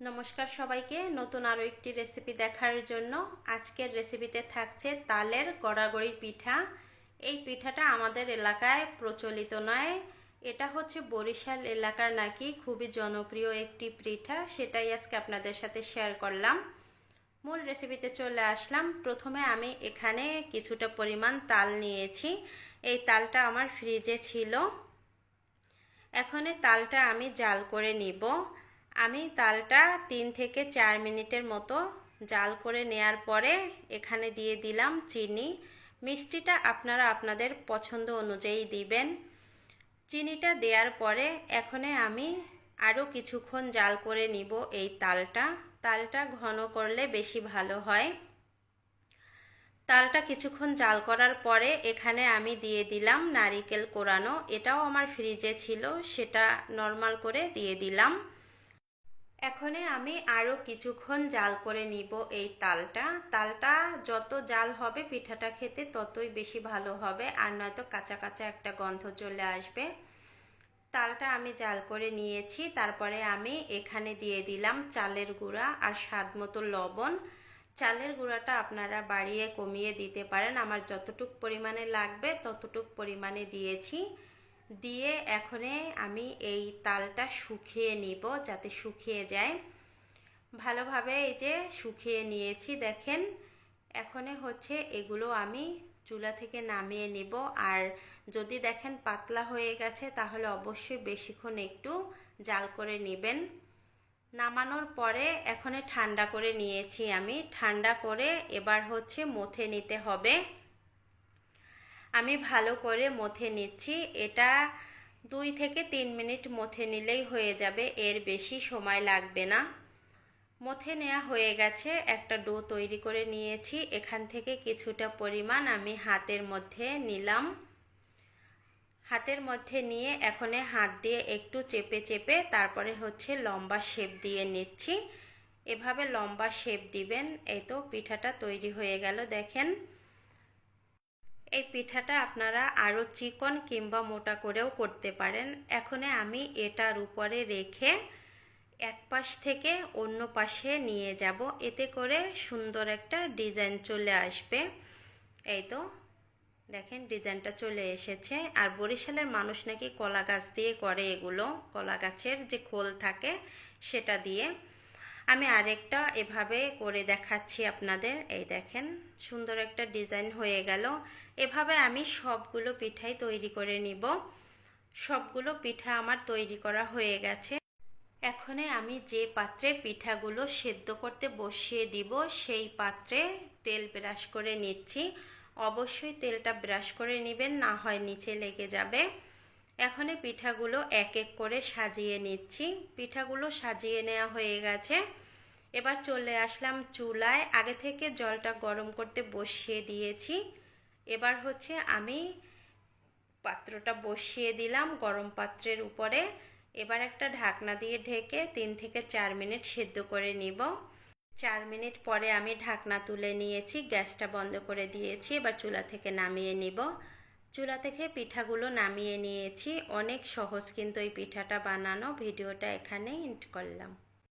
নমস্কার সবাইকে। নতুন আরও একটি রেসিপি দেখার জন্য আজকের রেসিপিতে থাকছে তালের গড়াগড়ি পিঠা। এই পিঠাটা আমাদের এলাকায় প্রচলিত নয়। এটা হচ্ছে বরিশাল এলাকার নাকি খুবই জনপ্রিয় একটি পিঠা। সেটাই আজকে আপনাদের সাথে শেয়ার করলাম। মূল রেসিপিতে চলে আসলাম। প্রথমে আমি এখানে কিছুটা পরিমাণ তাল নিয়েছি। এই তালটা আমার ফ্রিজে ছিল। এখন তালটা আমি জাল করে নিব। আমি তালটা তিন থেকে চার মিনিটের মতো জাল করে নেয়ার পরে এখানে দিয়ে দিলাম চিনি। মিষ্টিটা আপনারা আপনাদের পছন্দ অনুযায়ী দিবেন। চিনিটা দেওয়ার পরে এখানে আমি আরও কিছুক্ষণ জাল করে নিব এই তালটা। তালটা ঘন করলে বেশি ভালো হয়। তালটা কিছুক্ষণ জাল করার পরে এখানে আমি দিয়ে দিলাম নারিকেল কোরানো। এটাও আমার ফ্রিজে ছিল, সেটা নর্মাল করে দিয়ে দিলাম। এখনে আমি আরও কিছুক্ষণ জাল করে নিব এই তালটা। তালটা যত জাল হবে পিঠাটা খেতে ততই বেশি ভালো হবে, আর নয়তো কাঁচা কাঁচা একটা গন্ধ চলে আসবে। তালটা আমি জাল করে নিয়েছি, তারপরে আমি এখানে দিয়ে দিলাম চালের গুঁড়া আর স্বাদ মতো লবণ। চালের গুঁড়াটা আপনারা বাড়িয়ে কমিয়ে দিতে পারেন, আমার যতটুক পরিমাণে লাগবে ততটুক পরিমাণে দিয়েছি। দিয়ে এখনে আমি এই তালটা শুকিয়ে নিব যাতে শুকিয়ে যায়। ভালোভাবে এই যে শুকিয়ে নিয়েছি, দেখেন। এখনে হচ্ছে এগুলো আমি চুলা থেকে নামিয়ে নিব। আর যদি দেখেন পাতলা হয়ে গেছে, তাহলে অবশ্যই বেশিক্ষণ একটু জাল করে নেবেন। নামানোর পরে এখনে ঠান্ডা করে নিয়েছি আমি। ঠান্ডা করে এবার হচ্ছে মথে নিতে হবে। আমি ভালো করে মথে নিচ্ছি। এটা দুই থেকে তিন মিনিট মথে নিলেই হয়ে যাবে, এর বেশি সময় লাগবে না। মথে নেওয়া হয়ে গেছে, একটা ডো তৈরি করে নিয়েছি। এখান থেকে কিছুটা পরিমাণ আমি হাতের মধ্যে নিলাম। হাতের মধ্যে নিয়ে এখনে হাত দিয়ে একটু চেপে চেপে তারপরে হচ্ছে লম্বা শেপ দিয়ে নিচ্ছি। এভাবে লম্বা শেপ দিবেন, এই তো পিঠাটা তৈরি হয়ে গেল, দেখেন। এই পিঠাটা আপনারা আরও চিকন কিংবা মোটা করেও করতে পারেন। এখনে আমি এটার উপরে রেখে এক পাশ থেকে অন্য পাশে নিয়ে যাব। এতে করে সুন্দর একটা ডিজাইন চলে আসবে। এই তো, দেখেন ডিজাইনটা চলে এসেছে। আর বরিশালের মানুষ নাকি কলা গাছ দিয়ে করে এগুলো। কলা গাছের যে খোল থাকে সেটা দিয়ে। আমি আরেকটা এভাবে করে দেখাচ্ছি আপনাদের। এই দেখেন, সুন্দর একটা ডিজাইন হয়ে গেল। এভাবে আমি সবগুলো পিঠাই তৈরি করে নিব। সবগুলো পিঠা আমার তৈরি করা হয়ে গেছে। এখনে আমি যে পাত্রে পিঠাগুলো সেদ্ধ করতে বসিয়ে দিব, সেই পাত্রে তেল ব্রাশ করে নিচ্ছি। অবশ্যই তেলটা ব্রাশ করে নেবেন, না হয় নিচে লেগে যাবে। এখনে পিঠাগুলো এক এক করে সাজিয়ে নিচ্ছি। পিঠাগুলো সাজিয়ে নেওয়া হয়ে গেছে। এবার চলে আসলাম চুলায়। আগে থেকে জলটা গরম করতে বসিয়ে দিয়েছি। এবার হচ্ছে আমি পাত্রটা বসিয়ে দিলাম গরম পাত্রের উপরে। এবার একটা ঢাকনা দিয়ে ঢেকে তিন থেকে চার মিনিট সেদ্ধ করে নিব। চার মিনিট পরে আমি ঢাকনা তুলে নিয়েছি, গ্যাসটা বন্ধ করে দিয়েছি। এবার চুলা থেকে নামিয়ে নিব। চুলা থেকে পিঠাগুলো নামিয়ে নিয়েছি। অনেক সহজ কিন্তু এই পিঠাটা বানানো। ভিডিওটা এখানেই এন্ড করলাম।